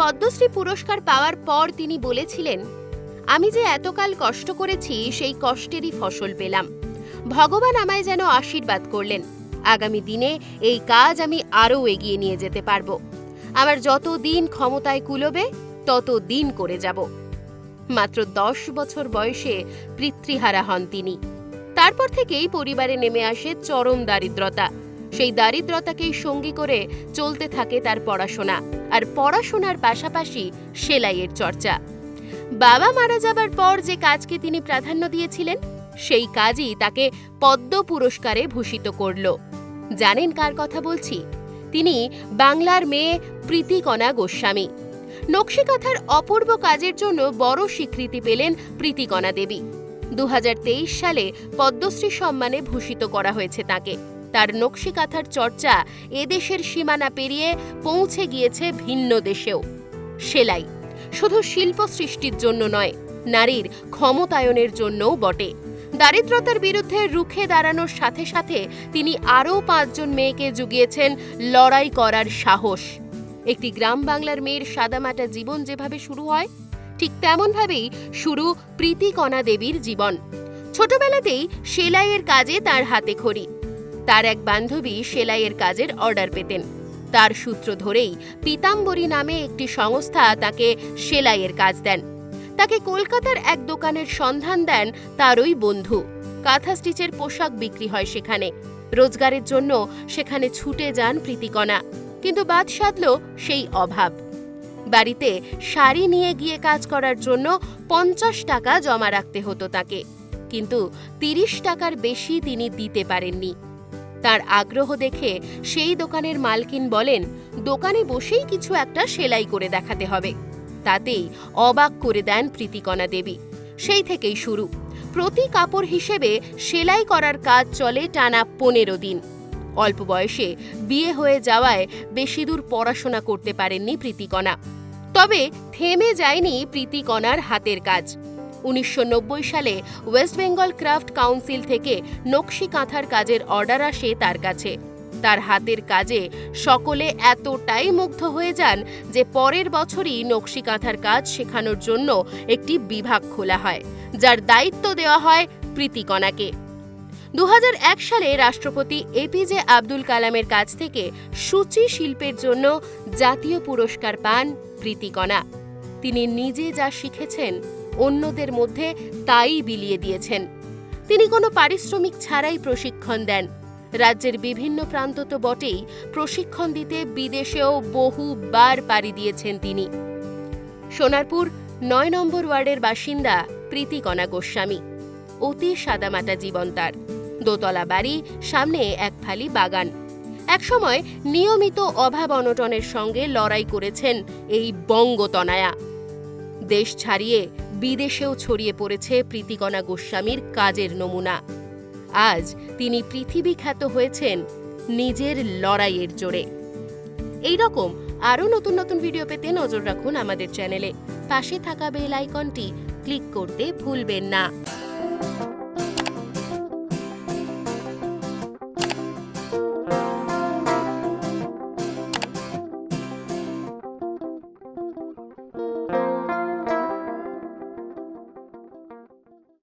পদ্মশ্রী পুরস্কার পাওয়ার পর তিনি বলেছিলেন, আমি যে এতকাল কষ্ট করেছি, সেই কষ্টেরই ফসল পেলাম। ভগবান আমায় যেন আশীর্বাদ করলেন। আগামী দিনে এই কাজ আমি আরও এগিয়ে নিয়ে যেতে পারব। আমার যত দিন ক্ষমতায় কুলোবে, তত দিন করে যাব মাত্র দশ বছর বয়সে পিতৃহারা হন তিনি। তারপর থেকেই পরিবারে নেমে আসে চরম দারিদ্রতা। সেই দারিদ্রতাকেই সঙ্গী করে চলতে থাকে তার পড়াশোনা। আর পড়াশোনার পাশাপাশি সেলাইয়ের চর্চা। বাবা মারা যাবার পর যে কাজকে তিনি প্রাধান্য দিয়েছিলেন, সেই কাজই তাকে পদ্ম পুরস্কারে ভূষিত করল। জানেন কার কথা বলছি? তিনি বাংলার মেয়ে প্রীতিকণা গোস্বামী। নকশিকাথার অপূর্ব কাজের জন্য বড় স্বীকৃতি পেলেন প্রীতিকণা দেবী। দু হাজার তেইশ সালে পদ্মশ্রী সম্মানে ভূষিত করা হয়েছে তাকে। তার নকশিকাথার চর্চা এদেশের সীমানা পেরিয়ে পৌঁছে গিয়েছে ভিন্ন দেশেও। সেলাই শুধু শিল্প সৃষ্টির জন্য নয়, নারীর ক্ষমতায়নের জন্যও বটে। দারিদ্রতার বিরুদ্ধে রুখে দাঁড়ানোর সাথে সাথে তিনি আরও পাঁচজন মেয়েকে জুগিয়েছেন লড়াই করার সাহস। একটি গ্রাম বাংলার মেয়ের সাদামাটা জীবন যেভাবে শুরু হয়, ঠিক তেমনভাবেই শুরু প্রীতিকণা দেবীর জীবন। ছোটবেলাতেই সেলাইয়ের কাজে তার হাতে খড়ি। তার এক বান্ধবী সেলাইয়ের কাজের অর্ডার পেতেন। তার সূত্র ধরেই পিতাম্বরী নামে একটি সংস্থা তাকে সেলাইয়ের কাজ দেন। তাকে কলকাতার এক দোকানের সন্ধান দেন তারই বন্ধু। কাঁথা স্টিচের পোশাক বিক্রি হয় সেখানে। রোজগারের জন্য সেখানে ছুটে যান প্রীতিকণা। কিন্তু বাদ সাধল সেই অভাব। বাড়িতে শাড়ি নিয়ে গিয়ে কাজ করার জন্য পঞ্চাশ টাকা জমা রাখতে হতো তাকে। কিন্তু তিরিশ টাকার বেশি তিনি দিতে পারেননি। তার আগ্রহ দেখে সেই দোকানের মালকিন বলেন, দোকানে বসেই কিছু একটা সেলাই করে দেখাতে হবে। তাতেই অবাক করে দেন প্রীতিকণা দেবী। সেই থেকেই শুরু। প্রতি কাপড় হিসেবে সেলাই করার কাজ চলে টানা পনেরো দিন। অল্প বয়সে বিয়ে হয়ে যাওয়ায় বেশি দূর পড়াশোনা করতে পারেননি প্রীতিকণা। তবে থেমে যায়নি প্রীতিকণার হাতের কাজ। উনিশশো নব্বই সালে ওয়েস্ট বেঙ্গল ক্রাফট কাউন্সিল থেকে নকশি কাঁথার কাজের অর্ডার আসে তার কাছে। তার হাতের কাজে সকলে এতটাই মুগ্ধ হয়ে যান যে পরের বছরই নকশি কাঁথার কাজ শেখানোর জন্য একটি বিভাগ খোলা হয়, যার দায়িত্ব দেওয়া হয় প্রীতিকণাকে। দু হাজার এক সালে রাষ্ট্রপতি এপিজে আব্দুল কালামের কাছ থেকে সূচি শিল্পের জন্য জাতীয় পুরস্কার পান প্রীতিকণা। তিনি নিজে যা শিখেছেন অন্যদের মধ্যে তাই বিলিয়ে দিয়েছেন। তিনি কোনো পারিশ্রমিক ছাড়াই প্রশিক্ষণ দেন। রাজ্যের বিভিন্ন প্রান্ত তো বটেই প্রশিক্ষণ দিতে বিদেশেও বহুবার পাড়ি দিয়েছেন তিনি। সোনারপুর, নয় নম্বর ওয়ার্ডের বাসিন্দা প্রীতিকণা গোস্বামী। অতি সাদামাটা জীবন তার। দোতলা বাড়ি, সামনে এক ফালি বাগান। একসময় নিয়মিত অভাব অনটনের সঙ্গে লড়াই করেছেন এই বঙ্গতনায়া। দেশ ছাড়িয়ে বিদেশেও ছড়িয়ে পড়েছে প্রীতিকণা গোস্বামীর কাজের নমুনা। আজ তিনি পৃথিবী খ্যাত হয়েছেন নিজের লড়াইয়ের জোরে। এই রকম আরও নতুন নতুন ভিডিও পেতে নজর রাখুন আমাদের চ্যানেলে। পাশে থাকা বেল আইকনটি ক্লিক করতে ভুলবেন না।